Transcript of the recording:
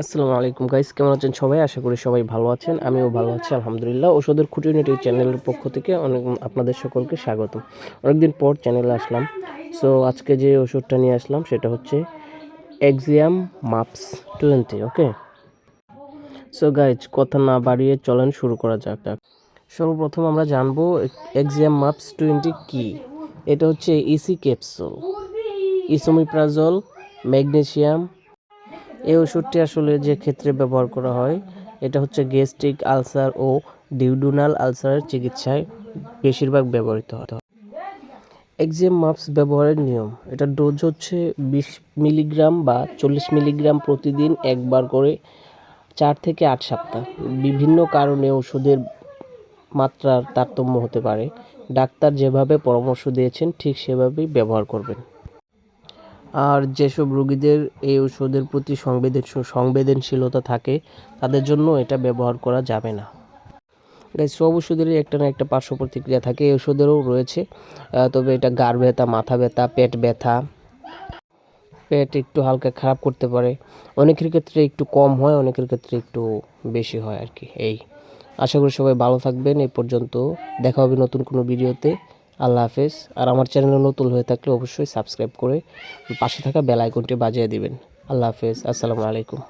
আসসালামু আলাইকুম গাইস কেমন আছেন সবাই? আশা করি সবাই ভালো আছেন, আমিও ভালো আছি, আলহামদুলিল্লাহ। ওষুধের খুঁটিনাটি চ্যানেলের পক্ষ থেকে অনেক আপনাদের সকলকে স্বাগত অনেকদিন পর চ্যানেলে আসলাম। সো আজকে যে ওষুধটা নিয়ে আসলাম, সেটা হচ্ছে Axiom maps twenty okay so guys কথা না বাড়িয়ে চলেন, শুরু করা যাক। যাক সর্বপ্রথম আমরা জানব এক্সিয়াম মাপস টোয়েন্টি কী? এটা হচ্ছে ইসি ক্যাপসুল ইসোমিপ্রাজল ম্যাগনেসিয়াম এই ওষুধটি আসলে যে ক্ষেত্রে ব্যবহার করা হয়, এটা হচ্ছে গ্যাস্ট্রিক আলসার ও ডিউডোনাল আলসারের চিকিৎসায় বেশিরভাগ ব্যবহৃত হয়। এক্সিয়াম মাপস ব্যবহারের নিয়ম, এটা ডোজ হচ্ছে বিশ মিলিগ্রাম বা চল্লিশ মিলিগ্রাম প্রতিদিন একবার করে চার থেকে আট সপ্তাহ। বিভিন্ন কারণে ওষুধের মাত্রার তারতম্য হতে পারে। ডাক্তার যেভাবে পরামর্শ দিয়েছেন, ঠিক সেভাবেই ব্যবহার করবেন। আর যেসব রোগীদের এই ওষুধের প্রতি সংবেদন সংবেদনশীলতা থাকে, তাদের জন্য এটা ব্যবহার করা যাবে না। গাইস সব ওষুধেরই একটা না একটা পার্শ্ব প্রতিক্রিয়া থাকে। এই ওষুধেরও রয়েছে। তবে এটা গাড় ব্যথা, মাথা ব্যথা, পেট ব্যথা। পেট একটু হালকা খারাপ করতে পারে। অনেকের ক্ষেত্রে একটু কম হয়, অনেকের ক্ষেত্রে একটু বেশি হয় আর কি এই। আশা করি সবাই ভালো থাকবেন। এই পর্যন্ত দেখা হবে নতুন কোনো ভিডিওতে। আল্লাহ হাফেজ। আর আমার চ্যানেলে নতুন হয়ে থাকলে অবশ্যই সাবস্ক্রাইব করে পাশে থাকা বেল আইকনটি বাজিয়ে দিবেন। আল্লাহ হাফেজ। আসসালামু আলাইকুম।